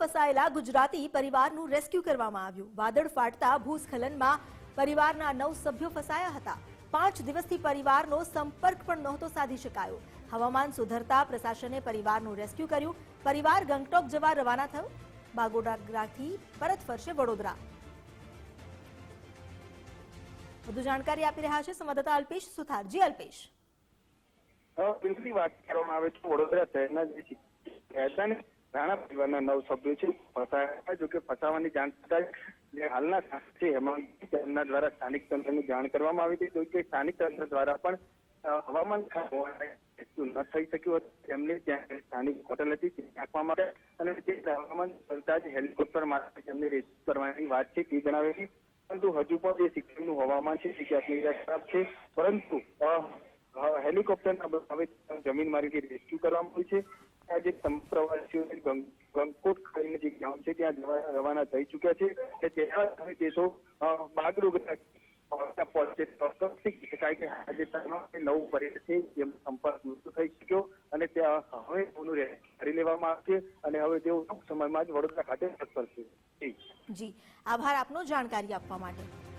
ફસાયેલા ગુજરાતી પરિવારનું રેસ્ક્યુ કરવામાં આવ્યું. વાદળ ફાટતા ભૂસ્ખલનમાં પરિવારના નવ સભ્યો ફસાયા હતા. પાંચ દિવસથી પરિવારનો સંપર્ક પણ નહોતો સાધી શકાયો. હવામાન સુધરતા પ્રશાસને પરિવારનું રેસ્ક્યુ કર્યું. પરિવાર ગંગટોક જવા રવાના થયો. બાગોડાથી પરત ફરશે વડોદરા. વધુ જાણકારી આપી રહ્યા છે સંવાદદાતા અલ્પેશ સુથાર જી અલ્પેશ વાત કરવામાં આવે છે વડોદરા શહેરના રાણા પરિવારના નવ સભ્યો છે. ફસાયા જોકે ફસાવાની જાણ થતા જે હાલના છે હેમંત તેમના દ્વારા સ્થાનિક તંત્રની જાણ કરવામાં આવી હતી. જો કે સ્થાનિક તંત્ર દ્વારા પણ હવામાન ન થઈ શક્યું હતું. તેમને ત્યાં સ્થાનિક હોટલ હતી ત્યાં રાખવામાં અને તે હવામાન કરતા જ હેલિકોપ્ટર મારફતે તેમને રેસ્ક્યુ કરવાની વાત છે, તે જણાવે પરંતુ હજુ પણ જે સિક્કિમનું હવામાન છે, તે ક્યાંક ખરાબ છે. પરંતુ હેલિકોપ્ટરના હવે જમીન મારીથી રેસ્ક્યુ કરવામાં આવ્યું છે. આ જે તમામ પ્રવાસીઓ ગંગકોટ કરીને જે ગામ છે ત્યાં રવાના થઈ ચુક્યા છે અને તેના અ, બાગડોગરા પહોંચે આજે લેવામાં આવશે અને હવે તેઓ ટૂંક સમયમાં વડોદરા ખાતે પરત ફરશે જી. આભાર આપનો જાણકારી આપવા માટે.